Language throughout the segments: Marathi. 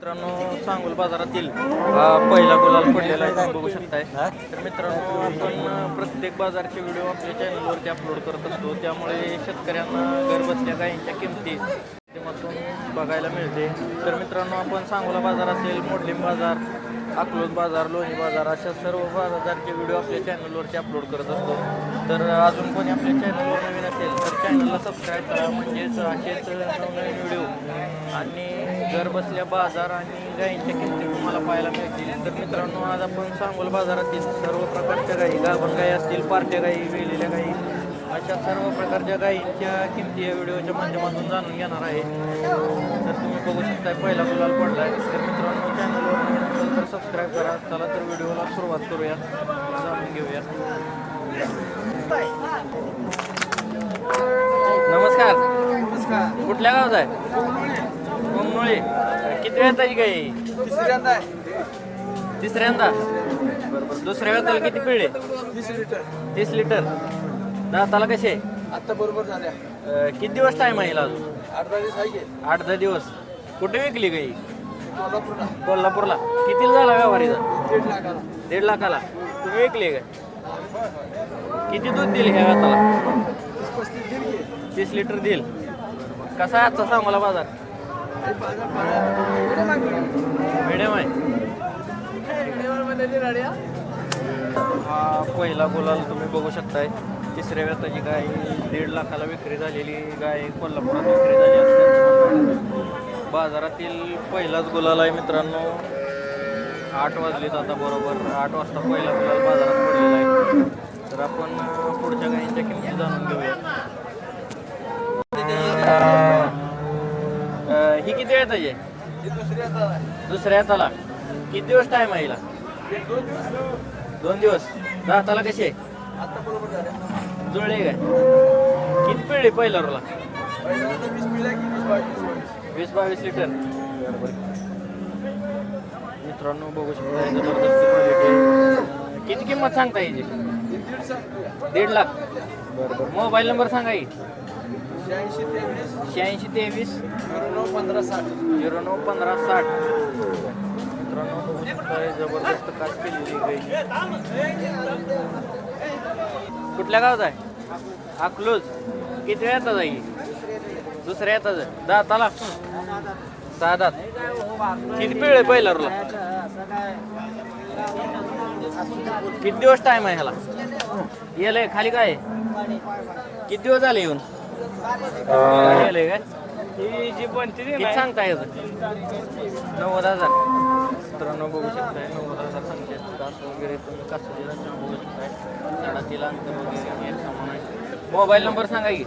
मित्रांनो सांगोल बाजारातील पहिला गुलाल पडलेला आहे तुम्ही बघू शकताय. तर मित्रांनो आपण प्रत्येक बाजारचे व्हिडिओ आपल्या चॅनलवरती अपलोड करत असतो. त्यामुळे शेतकऱ्यांना घर बसल्या गायींच्या किमती माध्यमातून बघायला मिळते. तर मित्रांनो आपण सांगोला बाजार असेल मोडलिम बाजार अकलोज बाजार लोणी बाजार अशा सर्व बाजारचे व्हिडिओ आपल्या चॅनलवरती अपलोड करत असतो. तर अजून कोणी आपल्या चॅनलवर नवीन असेल तर चॅनलला सबस्क्राईब करा. म्हणजेच असेच नवनवीन व्हिडिओ आणि घर बसल्या बाजार आणि गायींच्या किमती तुम्हाला पाहायला मिळतील. तर मित्रांनो आज आपण सांगोल बाजारातील सर्व प्रकारच्या गायी गाभण गायी असतील पार्ट्या गायी वेलेल्या गायी अशा सर्व प्रकारच्या गायींच्या किमती या व्हिडिओच्या माध्यमातून जाणून घेणार आहे तर तुम्ही बघू शकता पहिला गुलाल पडला आहे तर मित्रांनो चॅनलवर नवीन असेल तर सबस्क्राईब करा. चला तर व्हिडिओला सुरुवात करूया जाणून घेऊया नमस्कार. नमस्कार कुठल्या गावात आहे मुंबळी किती वेळ ताई गाई तिसऱ्यांदा आहे. तिसऱ्यांदा? बरोबर दुसऱ्या वेळेला किती पिळे? तीस लिटर. तीस लिटर. दाताला कसे? आता बरोबर झाल्या अं, किती दिवस टाईम आहे हिला अजून? अर्धा दिवस आहे. की आठ दहा दिवस. कुठे विकली गाई? कोल्हापूरला. कोल्हापूरला. कितीला झाला व्यवहारीचा दीड लाखाला. दीड लाखाला. तुम्ही विकली काय किती दूध दिली ह्या व्यताला तीस पस्तीस दीड घे. तीस लिटर देईल कसा आहे आजचा सांग मला बाजार? आणि बाजार पाण्यात कुठे लागली? मिडियम आहे. हा पहिला गुलाल तुम्ही बघू शकताय. तिसऱ्या व्यताची गाय दीड लाखाला विक्री झालेली गाय कोल्हापुरात विक्री झाली असते बाजारातील पहिलाच गुलाल आहे मित्रांनो. आठ वाजलेत आता बरोबर. आठ वाजता पहिला गुलाल बाजारात पडलेला आहे. तर आपण पुढच्या गायींच्या किमती जाणून घेऊया. ही किती वेळ आहे दुसऱ्या हाताला. किती दिवस टाईम आहे हिला? दोन दिवस. दहा हाताला कशी आहे? जुळले काय? किती पिळले पहिल्या रोला वीस बावीस वीस बावीस वीस बावीस लिटर. मित्रांनो बघू शकता जबरदस्त क्वालिटी आहे. किती किंमत सांगता याची ही दीड लाख. बरोबर. मोबाईल नंबर सांगा की. शहाऐंशी तेवीस. झिरो नऊ पंधरा साठ. झिरो नऊ पंधरा साठ. मित्रांनो बघू शकता जबरदस्त काच केलेली गाई कुठल्या गावात आहे? अकलूज किती वेळ येतात आई? दुसऱ्या येतात. दाताला. सहा दात किती पिळ आहे पहिला रोला किती दिवस टाइम आहे ह्याला? येलंय खाली काय? आहे? किती दिवस झाले येऊन? येलंय काय? ही जी बनते किती सांगता येतं नव्वद हजार. मित्रांनो बघू शकताय नव्वद हजार सांगते कास वगैरे तुम्ही कासरीला बघू शकताय झाडातील अंतर वगैरे समान आहे. मोबाईल नंबर सांगा की.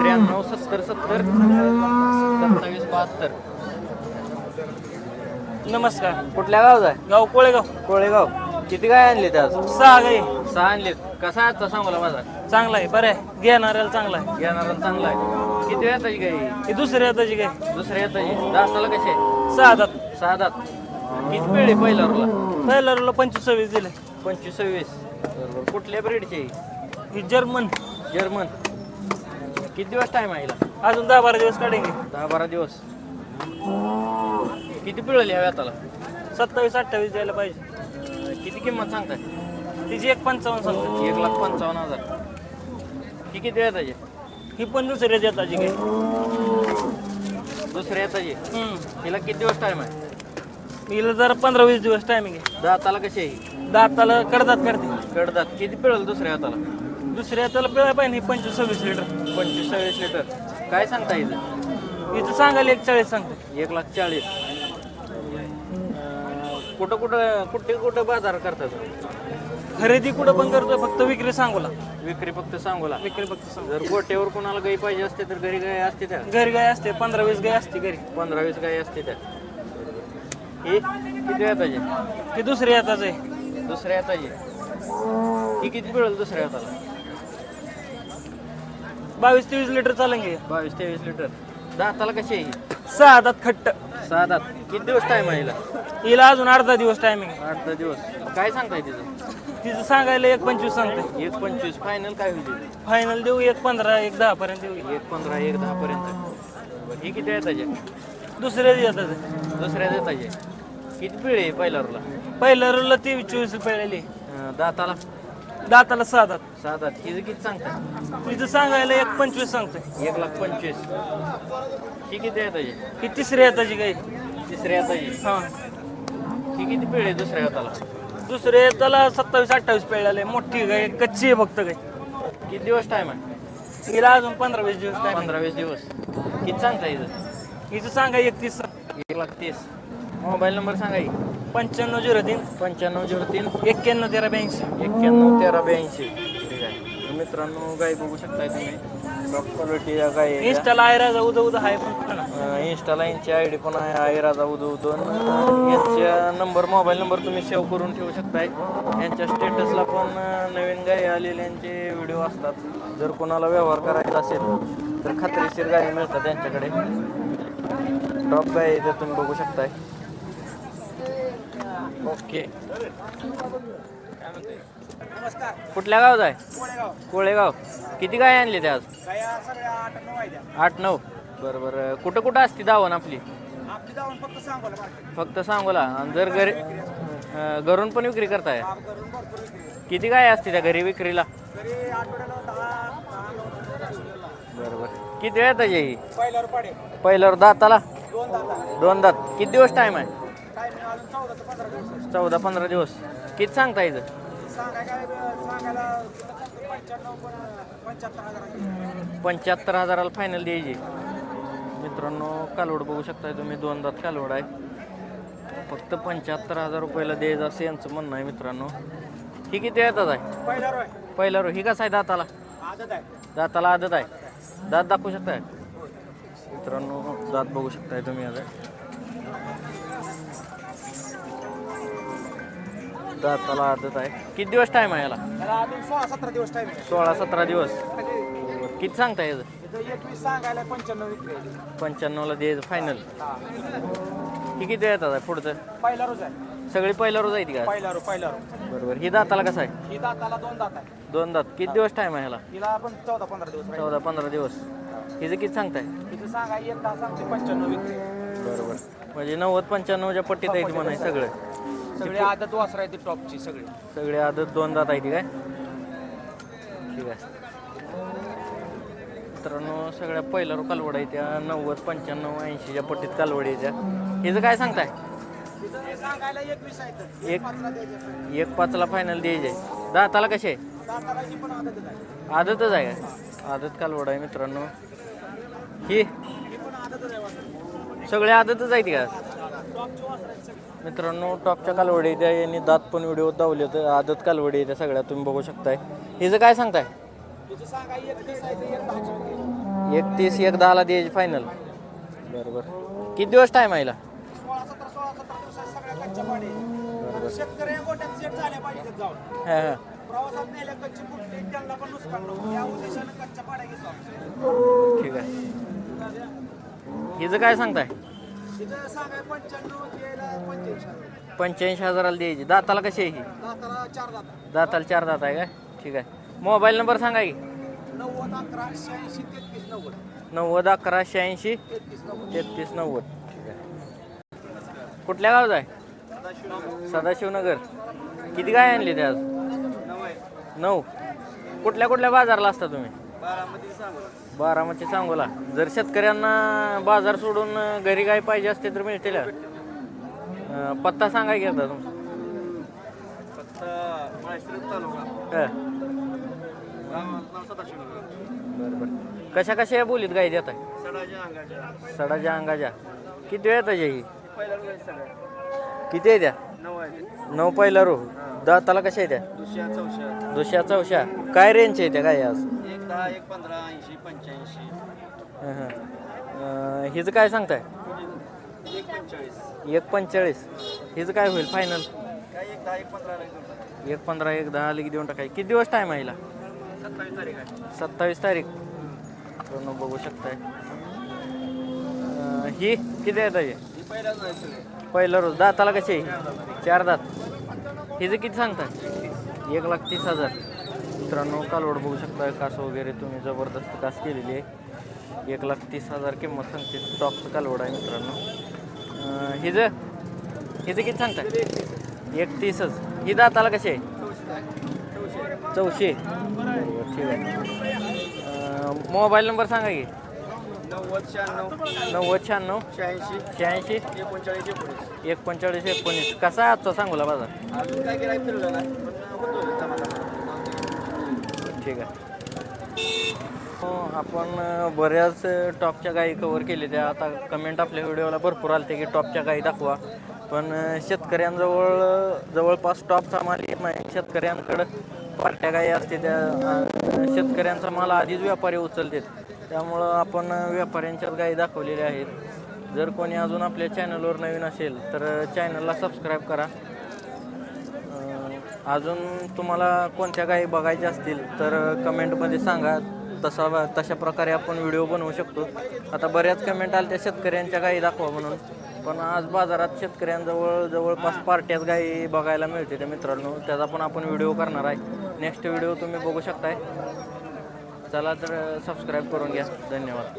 त्र्याण्णव सत्तर सत्तर सत्तावीस बहात्तर. नमस्कार. कुठल्या गावात आहे? गाव कोळेगाव. कोळेगाव. किती काय आणले आज? सहा गाई सहा आणलेत. कसा आहे आता सांगू माझा चांगला आहे बरं आहे. घेणाऱ्याला चांगला आहे. घेणारा चांगला आहे. किती येताची गाई ही? दुसरी हाताची गाय. दुसऱ्या येताची दाताला कसे सहा दात. सहा दात. किती पिढी पहिला रोला पहिल्या रोला पंचवीस सव्वीस दिले. पंचवीस सव्वीस. बरोबर. कुठल्या ब्रीडचे ही जर्मन. जर्मन. किती दिवस टाइम आहे हिला? अजून दहा बारा दिवस काढेंगे. दहा बारा दिवस. किती पिळली हव्या आता सत्तावीस अठ्ठावीस द्यायला पाहिजे. किती किंमत सांगताय? तिची एक पंचावन्न सांगतो. एक लाख पंचावन्न हजार. ही किती येताची ही पण दुसरी हाताची गाय दुसऱ्या येताची. हिला किती दिवस टाइम आहे? हिला जरा पंधरा वीस दिवस टायमिंग आहे. दाताला कशी आहे? दाताला कडदात काढते कडदात. किती पिळल दुसऱ्या हाताला? दुसऱ्या हाताला पिळा पाहिजे ही पंचवीस सव्वीस लिटर. पंचवीस सव्वीस लिटर. काय सांगता हिचं हिचं सांगायला एक चाळीस सांगते. एक लाख चाळीस. कुठं कुठं कुठे कुठं बाजार करतात? खरेदी कुठं पण करतोय फक्त विक्री सांगूला. विक्री फक्त सांगोला. विक्री फक्त सांगू जर गोट्यावर कोणाला गाई पाहिजे असते तर घरी गाय असते त्या. घरी गाय असते पंधरा वीस गाय असते घरी. पंधरा वीस गाय असते त्या. ही? किती दुसरी हाताच आहे. दुसऱ्या येताची? ही किती मिळेल दुसऱ्या हाताला? बावीस तेवीस लिटर चालेल बावीस तेवीस लिटर. दाताला कशी आहे ही? सहा हातात खट्ट. सहा दात. किती दिवस टाइम आहे हिला? हिला अजून अर्धा दिवस टायमिंग आठ दहा दिवस. काय सांगताय तिचं? तिचं सांगायला एक पंचवीस सांगते एक पंचवीस. फायनल काय होईल तिचं? फायनल देऊ एक पंधरा एक दहा पर्यंत देऊ. एक पंधरा एक दहा पर्यंत. ही किती येताची? दुसऱ्या येतात आहे. दुसऱ्या देताचे किती पिळे आहे पहिल्या रोला पहिल्या रोलला तेवीस चोवीस पहिल्याली अं, दाताला? दाताला सहा दात दात हिचं किती सांगता तिथं सांगायला एक पंचवीस सांगतोय. एक लाख पंचवीस. ही किती आहे त्याची ही तिसऱ्या येताची गाई. तिसऱ्या हाताची हा. ही किती पिळे आहे दुसऱ्या हाताला? दुसरे त्याला सत्तावीस अठ्ठावीस पेळाले मोठी गाय कच्ची आहे फक्त गाय किती दिवस टाइम आहे? हिला अजून पंधरा वीस दिवस पंधरा वीस दिवस. किती सांगता हिचं? हिचं सांगा एकतीस. एक लाख तीस. मोबाईल नंबर सांगा पंच्याण्णव झिरो तीन. पंच्याण्णव झिरो तीन. एक्क्याण्णव तेरा ब्याऐंशी. एक्क्याण्णव तेरा ब्याऐंशी. ठीक आहे. तर मित्रांनो गाय बघू शकताय तुम्ही? टॉप क्वालिटी गाय आहे? त्या. इंस्टाला आहे राजा उदा उदा आहे पण ना. अं, इंस्टाला यांची आय डी पण आहे आहे राजा उदो दोन यांच्या नंबर मोबाईल नंबर तुम्ही सेव्ह करून ठेवू शकताय. यांच्या स्टेटसला पण अं, नवीन गाय आलेल्यांचे व्हिडिओ असतात. जर कोणाला व्यवहार करायचा असेल तर खात्रीशीर गाय मिळतात त्यांच्याकडे टॉप आहे ते तुम्ही बघू शकताय. ओके. नमस्कार. कुठल्या गावात आहे? कोळेगाव. किती गाय आणली त्या आज? काय सगळ्या आठ नऊ बरं बरं. कुठं कुठं असते दावण आपली? फक्त सांगोला मार्केट. फक्त सांगोला. आणि जर घरी घरून पण विक्री करताय? काम करून भरपूर विक्री. आहे. किती गाय असते त्या घरी विक्रीला? तरी आठवड्याला दहा दहा नऊ बरं बरं. किती वेळ त्याची ही? पहिल्यावर दाताला? दोन दात किती दिवस टाईम आहे? चौदा पंधरा दिवस. किती सांगता पण पंच्याहत्तर हजार पंच्याहत्तर हजाराला फायनल द्यायची. मित्रांनो कालवड बघू शकताय तुम्ही दोन दात कालवड आहे. फक्त पंच्याहत्तर हजार रुपयाला द्यायचं असं यांचं म्हणणं आहे मित्रांनो. ही किती येतात आहे पहिला रो ही कसा आहे दाताला? आदत आहे. दाताला आदत आहे. दात दाखवू शकताय? मित्रांनो दात बघू शकताय तुम्ही आता. दाताला आदत आहे. किती दिवस टाईम आहे याला? अजून सोळा सतरा दिवस टाईम आहे. सोळा सतरा दिवस. किती सांगता याचं? इथं एकवीस सांगायला पंच्याण्णव विक्री. पंच्याण्णवला द्यायचं फायनल हा. किती येतात आहे पुढचं? पहिला रोज आहे. सगळी पहिला रोज आहे ती का? पहिला रो पहिला रो. बरोबर. ही दाताला कसं आहे? ही दाताला दोन दात आहे. दोन दात. किती दिवस टाईम आहे ह्याला हिला चौदा पंधरा दिवस राहील. चौदा पंधरा दिवस. हिचं किती सांगताय? तिथं सांगा एक दहा सांगते पंच्याण्णव. बरोबर. म्हणजे नव्वद पंच्याण्णवच्या पट्टीत आहे म्हणाय सगळं. सगळे आदत वासरा आहे ती टॉपची सगळी. सगळे आदत दोन दात आहे ती काय? ठीक आहे. मित्रांनो सगळ्या पहिल्या रो कालवड आहे त्या नव्वद पंच्याण्णव ऐंशीच्या पट्टीत कालवड आहे त्या. हिचं काय सांगताय? तिथं सांगायला एकवीस आहे तर एक पाचला द्यायचे एक पाचला फायनल द्यायचे. दाताला कसे? आहे दाताला पण आदतच आहे. आदतच आहे का आदत कालवड आहे मित्रांनो. ही सगळे आदतच आहेत का? मित्रांनो टॉपच्या कालवडी त्या यांनी दात पण व्हिडिओ दावले तर आदत कालवडी त्या सगळ्या तुम्ही बघू शकताय. हिचं काय सांगताय? एकतीस एक दहाची एक दहाला द्यायची फायनल बरोबर. किती दिवस टाईम आहे हां हां. हिचं काय सांगताय? तिथं सांगाय पंच्याण्णव गेला पंच्याऐंशी पंच्याऐंशी हजाराला द्यायची. दाताला कशी आहे ही? दाताला चार दाता दाताला चार दात आहे काय ठीक आहे. मोबाईल नंबर सांगा की. नव्वद अकरा शहाऐंशी तेहतीस नव्वद. नव्वद अकरा शहाऐंशी तेहतीस नव्वद. तेहतीस नव्वद. ठीक आहे. कुठल्या गावात आहे? सदाशिवनगर. किती काय आणली ते आज? नऊ कुठल्या कुठल्या बाजारला असता तुम्ही? बारामती बारामती सांगोला. जर शेतकऱ्यांना बाजार सोडून घरी काय पाहिजे असते तर मिळतील. पत्ता सांगा की एकदा तुमचा. तालुका. बरं बरं. कशा कशा या बोलीत गाई देत सडाच्या अंगाच्या. किती वेळ येतात ही? किती आहे त्या नऊ आहे नऊ पहिला रो दाताला कशा आहे त्या दुसऱ्या चौशा. दुसऱ्या चौशा. काय रेंज आहे त्या काय आज? एक दहा एक पंधरा ऐंशी पंच्याऐंशी. हं, हं. हिचं काय सांगताय? एक पंचेचाळीस. एक पंचेचाळीस. हिचं काय होईल फायनल काय एक दहा एक पंधरा एक पंधरा एक दहा लगी देऊन टाकाय किती दिवस टाईम आहे हिला? सत्तावीस तारीख आहे. सत्तावीस तारीख. मित्रांनो बघू शकताय. अं, ही किती आहे ही सगळे पहिला रोज. दाताला कसे? आहे चार दात. हिचं किती सांगता एक लाख तीस हजार. मित्रांनो कालवड बघू शकता कास वगैरे तुम्ही जबरदस्त कास केलेली आहे. एक लाख तीस हजार किंमत सांगते. टॉपचं कालवड आहे मित्रांनो. अं, हिचं? हिचं किती एक तीसच ही दाताला कशी आहे चौशे ठीक आहे. मोबाईल नंबर सांगा की. नव्वद शहाण्णव. नव्वद शहाण्णव. शहाऐंशी. शहाऐंशी. एकोणचाळीस एकोणीस. एकोणचाळीस एकोणीस. कसा आहे आजचा सांगूला बाजार अजून काय गिरायक फिरलं नाही पण होतो जमाना. ठीक आहे. हो आपण अ, बऱ्याच अ, टॉपच्या गायी कवर केले त्या. आता कमेंट आपल्या व्हिडिओला भरपूर आलते की टॉपच्या गायी दाखवा. पण अ, शेतकऱ्यांजवळ अ, जवळपास टॉपचा माल येत नाही. शेतकऱ्यांकडं पार्ट्या गायी असते त्या. अ, शेतकऱ्यांचा माल आधीच व्यापारी उचलतात. त्यामुळं आपण व्यापाऱ्यांच्याच गायी दाखवलेल्या आहेत. जर कोणी अजून आपल्या चॅनलवर नवीन असेल तर चॅनलला सबस्क्राईब करा. अजून तुम्हाला कोणत्या गायी बघायच्या असतील तर कमेंटमध्ये सांगा. तसा तशा प्रकारे आपण व्हिडिओ बनवू शकतो. आता बऱ्याच कमेंट आल्या त्या शेतकऱ्यांच्या गायी दाखवा म्हणून. पण आज बाजारात शेतकऱ्यांजवळ जवळपास पार्ट्याच गायी बघायला मिळते त्या मित्रांनो. त्याचा पण आपण व्हिडिओ करणार आहे. नेक्स्ट व्हिडिओ तुम्ही बघू शकताय. चला तर सबस्क्राईब करून घ्या. धन्यवाद.